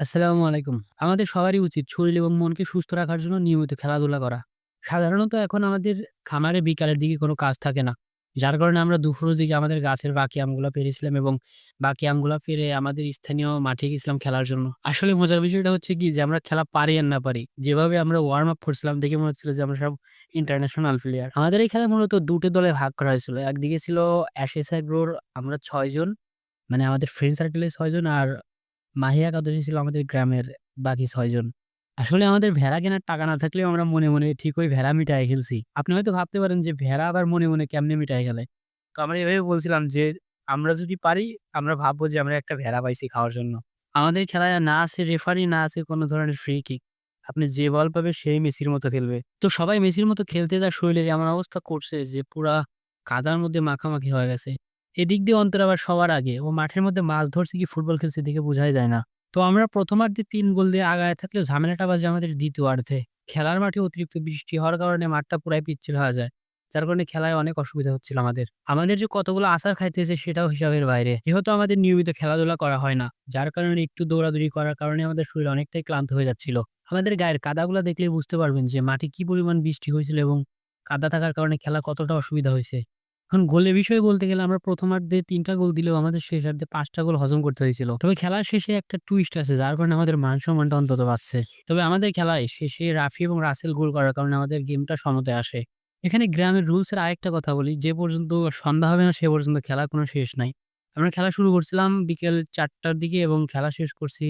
আসসালামু আলাইকুম। আমাদের সবারই উচিত শরীর এবং মনকে সুস্থ রাখার জন্য নিয়মিত খেলাধুলা করা। সাধারণত এখন আমাদের খামারে বিকালের দিকে কোনো কাজ থাকে না। যার কারণে আমরা দুপুরের দিকে আমাদের গাছের বাকি আমগুলা পেড়েছিলাম এবং বাকি আমগুলা পেড়ে আমাদের স্থানীয় মাঠে গেছিলাম খেলার জন্য। আসলে মজার বিষয়টা হচ্ছে কি যে আমরা খেলা পারি আর না পারি। যেভাবে আমরা ওয়ার্ম আপ করছিলাম দেখে মনে হচ্ছিল যে আমরা সব ইন্টারন্যাশনাল প্লেয়ার। আমাদের এই খেলা মূলত দুটো দলে ভাগ করা হয়েছিল। একদিকে ছিল অ্যাশেজ অ্যাগ্রোর আমরা ছয়জন মানে আমাদের ফ্রেন্ড সার্কেলের ছয়জন আর মাহিয়া একাদশী ছিল আমাদের গ্রামের বাকি ছয়জন আসলে আমাদের ভেড়া কেনার টাকা না থাকলেও আমরা মনে, মনে ঠিক ওই ভেড়া মিটায়ে খেলছি। আপনি হয়তো ভাবতে পারেন যে ভেড়া আবার মনে, মনে কেমনে মিটায়ে খেলে? তো আমরা এভাবে বলছিলাম যে আমরা যদি পারি আমরা ভাববো যে আমরা একটা ভেড়া পাইছি খাওয়ার জন্য। আমাদের খেলায় না আছে রেফারি না আছে কোনো ধরনের ফ্রি কিক। আপনি যে বল পাবে সেই মেসির মতো খেলবে। তো সবাই মেসির মতো খেলতে তার শরীরের এমন অবস্থা করছে যে পুরা কাদার মধ্যে মাখামাখি হয়ে গেছে। এদিক দিয়ে অন্তর আবার সবার আগে। ও মাঠের মধ্যে মাছ ধরছে কি ফুটবল খেলছে দেখে বোঝাই যায় না। তো আমরা প্রথমার্ধে তিন গোল দিয়ে আগায় থাকলেও ঝামেলাটা বাজে আমাদের দ্বিতীয়ার্ধে। খেলার মাঠে অতিরিক্ত বৃষ্টি হওয়ার কারণে মাঠটা পুরাই পিচ্ছিল হয়ে যায়। যার কারণে খেলায় অনেক অসুবিধা হচ্ছিল আমাদের। আমাদের যে কতগুলো আছাড় খাইতে হয়েছে সেটাও হিসাবের বাইরে। যেহেতু আমাদের নিয়মিত খেলাধুলা করা হয় না। যার কারণে একটু দৌড়াদৌড়ি করার কারণে আমাদের শরীর অনেকটাই ক্লান্ত হয়ে যাচ্ছিল। আমাদের গায়ের কাদাগুলা দেখলে বুঝতে পারবেন যে মাঠে কি পরিমাণ বৃষ্টি হয়েছিল এবং কাদা থাকার কারণে খেলা কতটা অসুবিধা হইছে। এখন গোলের বিষয়ে বলতে গেলে আমরা প্রথমার্ধে ৩ টা গোল দিলেও আমাদের শেষার্ধে ৫ টা গোল হজম করতে হয়েছিল। তবে খেলার শেষে একটা টুইস্ট আছে যার কারণে আমাদের মান-সম্মানটা অন্তত বাঁচছে। তবে আমাদের খেলায় শেষে রাফি এবং রাসেল গোল করার কারণে আমাদের গেমটা সমতায় আসে। এখানে গ্রামের রুলস এর আরেকটা কথা বলি, যে পর্যন্ত সন্ধ্যা হবে না সে পর্যন্ত খেলা কোনো শেষ নাই। আমরা খেলা শুরু করছিলাম বিকেল চারটার দিকে এবং খেলা শেষ করছি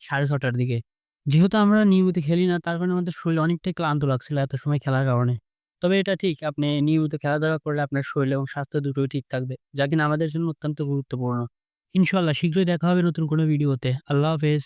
সাড়ে ছটার দিকে। যেহেতু আমরা নিয়মিত খেলি না তার কারণে আমাদের শরীর অনেকটাই ক্লান্ত লাগছিল এত সময় খেলার কারণে। তবে এটা ঠিক, আপনি নিয়মিত খেলাধুলা করলে আপনার শরীর এবং স্বাস্থ্য দুটোই ঠিক থাকবে। যা কিনা আমাদের জন্য অত্যন্ত গুরুত্বপূর্ণ। ইনশাল্লাহ শীঘ্রই দেখা হবে নতুন কোনো ভিডিওতে। আল্লাহ হাফেজ।